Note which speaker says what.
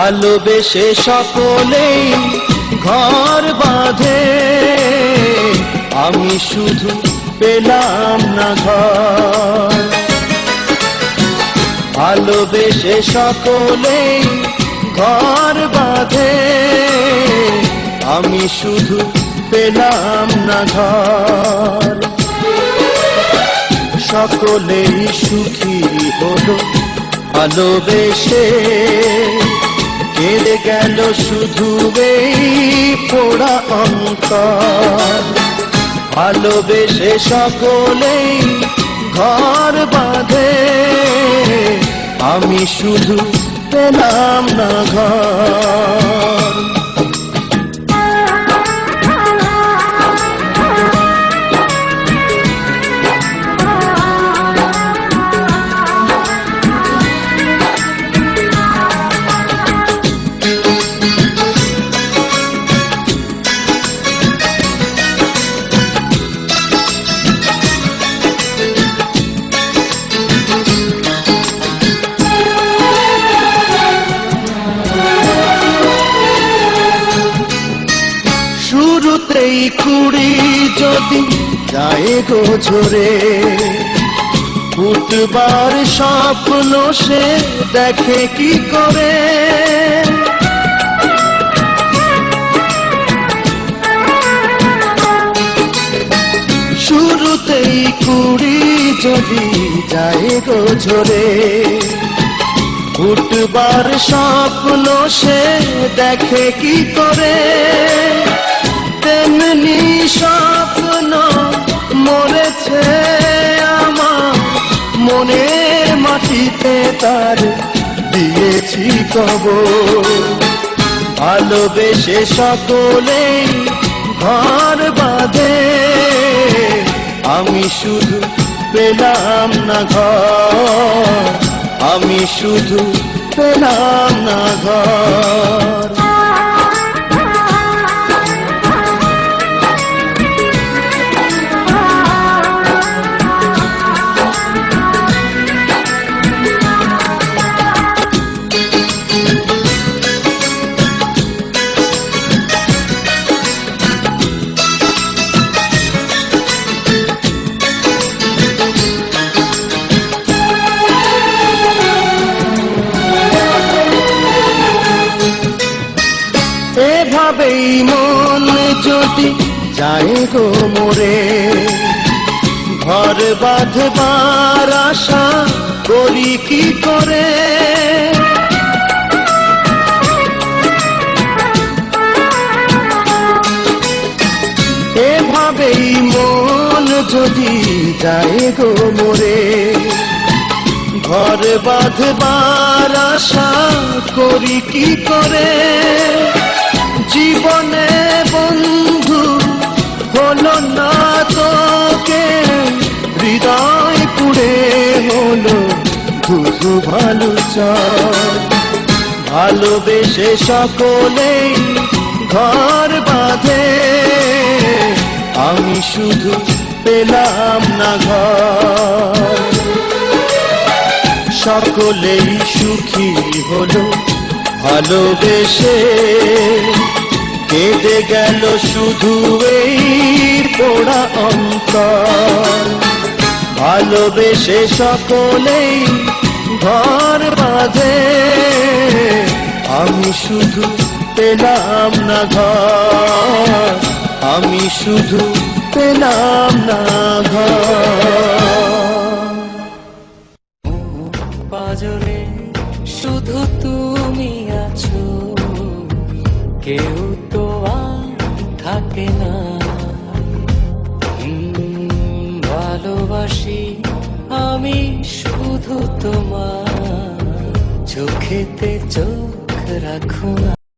Speaker 1: ভালোবেসে সকলেই ঘর বাঁধে। আমি শুধু পেলাম না ঘর। ভালোবেসে সকলেই ঘর বাঁধে। আমি শুধু পেলাম না ঘর। সকলেই সুখী হলো ভালোবেসে। কেঁদে গেল শুধু এই পোড়া অন্তর। ভালোবেসে সকলেই ঘর বাঁধে। আমি শুধু পেলাম না ঘর। শুরুতেই কুড়ি যদি যায় গো ঝরে। ফুটবার স্বপ্ন সে দেখে কি করে? শুরুতেই কুড়ি যদি যায় গো ঝরে। ফুটবার স্বপ্ন সে দেখে কি করে? তেমনি স্বপ্ন মরেছে আমার। মনের মাটিতে তার দিয়েছি কব ভালোবেসে সকলেই ঘর বাঁধে। আমি শুধু পেলাম না ঘর। আমি শুধু পেলাম না ঘর। এভাবেই মন যদি যায় গো মোরে, ঘর বাঁধবার আশা করি কি করে? এভাবেই মন যদি যায় গো মোরে, ঘর বাঁধবার আশা করি কি করে? চাই ভালোবেসে সকলেই ঘর বাঁধে। আমি শুধু পেলাম না ঘর। সকলেই সুখী হলো ভালোবেসে। কেঁদে গেল শুধু এই পোড়া অন্তর। ভালোবেসে সকলেই ঘর বাঁধে। আমি শুধু পেলাম না ঘর। আমি শুধু পেলাম না ঘর।
Speaker 2: শুধু তুমি আছো। কেউ তো আর থাকে না। ভালোবাসি আমি শুধু তোমার চোখেতে চোখ রাখো